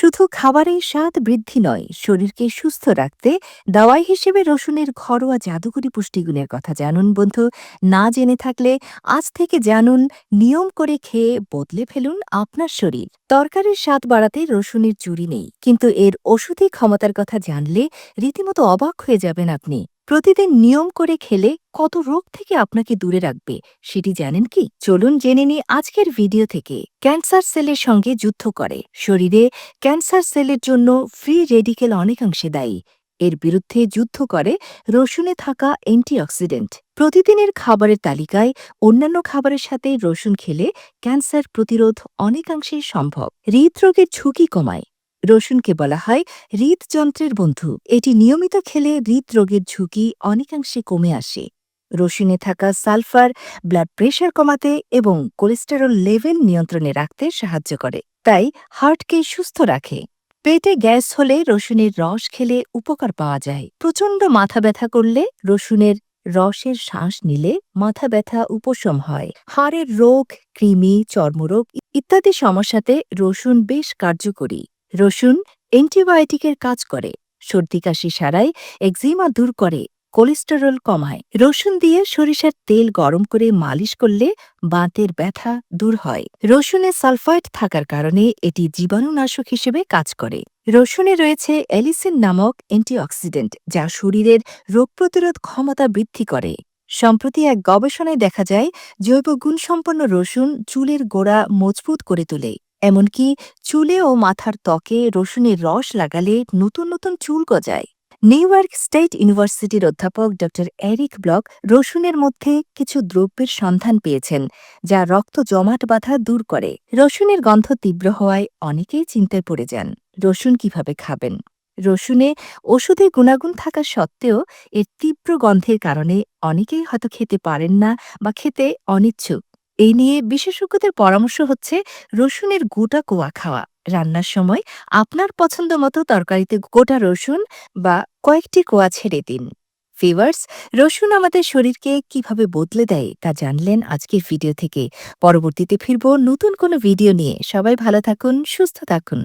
শুধু খাবারের স্বাদ বৃদ্ধি নয়, শরীরকে সুস্থ রাখতে দাওয়াই হিসেবে রসুনের ঘরোয়া জাদুকরি পুষ্টিগুণের কথা জানুন বন্ধু। না জেনে থাকলে আজ থেকে জানুন, নিয়ম করে খেয়ে বদলে ফেলুন আপনার শরীর। তরকারির স্বাদ বাড়াতে রসুনের চুরি নেই, কিন্তু এর ওষুধি ক্ষমতার কথা জানলে রীতিমতো অবাক হয়ে যাবেন আপনি। প্রতিদিন নিয়ম করে খেলে কত রোগ থেকে আপনাকে দূরে রাখবে সেটি জানেন কি? চলুন জেনে নিই আজকের ভিডিও থেকে। ক্যান্সার সেলের সঙ্গে যুদ্ধ করে। শরীরে ক্যান্সার সেলের জন্য ফ্রি রেডিকেল অনেকাংশে দায়ী। এর বিরুদ্ধে যুদ্ধ করে রসুনে থাকা অ্যান্টিঅক্সিডেন্ট। প্রতিদিনের খাবারের তালিকায় অন্যান্য খাবারের সাথে রসুন খেলে ক্যান্সার প্রতিরোধ অনেকাংশে সম্ভব। হৃদরোগের ঝুঁকি কমায়। রসুনকে বলা হয় হৃদযন্ত্রের বন্ধু। এটি নিয়মিত খেলে হৃদরোগের ঝুঁকি অনেকাংশে কমে আসে। রসুনে থাকা সালফার, ব্লাড প্রেশার কমাতে এবং কোলেস্টেরল লেভেল নিয়ন্ত্রণে রাখতে সাহায্য করে। তাই হার্টকে সুস্থ রাখে। পেটে গ্যাস হলে রসুনের রস খেলে উপকার পাওয়া যায়। প্রচণ্ড মাথা ব্যথা করলে রসুনের রসের শ্বাস নিলে মাথা ব্যথা উপশম হয়। হাড়ের রোগ, কৃমি, চর্মরোগ ইত্যাদি সমস্যাতে রসুন বেশ কার্যকরী। রসুন অ্যান্টিবায়োটিকের কাজ করে। সর্দি কাশি সারায় একজিমা দূর করে, কোলেস্টেরল কমায়। রসুন দিয়ে সরিষার তেল গরম করে মালিশ করলে বাঁতের ব্যথা দূর হয়। রসুনে সালফাইড থাকার কারণে এটি জীবাণুনাশক হিসেবে কাজ করে। রসুনে রয়েছে এলিসিন নামক অ্যান্টিঅক্সিডেন্ট, যা শরীরের রোগ প্রতিরোধ ক্ষমতা বৃদ্ধি করে। সম্প্রতি এক গবেষণায় দেখা যায়, জৈব গুণসম্পন্ন রসুন চুলের গোড়া মজবুত করে তোলে। এমনকি চুলে ও মাথার ত্বকে রসুনের রস লাগালে নতুন নতুন চুল গজায়। নিউ ইয়র্ক স্টেট ইউনিভার্সিটির অধ্যাপক ড এরিক ব্লক রসুনের মধ্যে কিছু দ্রব্যের সন্ধান পেয়েছেন, যা রক্ত জমাট বাধা দূর করে। রসুনের গন্ধ তীব্র হওয়ায় অনেকেই চিন্তায় পড়ে যান, রসুন কীভাবে খাবেন? রসুনে ওষুধে গুণাগুণ থাকা সত্ত্বেও এর তীব্র গন্ধের কারণে অনেকেই হয়তো খেতে পারেন না বা খেতে অনিচ্ছুক। এই নিয়ে বিশেষজ্ঞদের পরামর্শ হচ্ছে রসুনের গোটা কোয়া খাওয়া। রান্নার সময় আপনার পছন্দ মতো তরকারিতে গোটা রসুন বা কয়েকটি কোয়া ছেড়ে দিন। ফিভার্স রসুন আমাদের শরীরকে কীভাবে বদলে দেয় তা জানলেন আজকের ভিডিও থেকে। পরবর্তীতে ফিরব নতুন কোনো ভিডিও নিয়ে। সবাই ভালো থাকুন, সুস্থ থাকুন।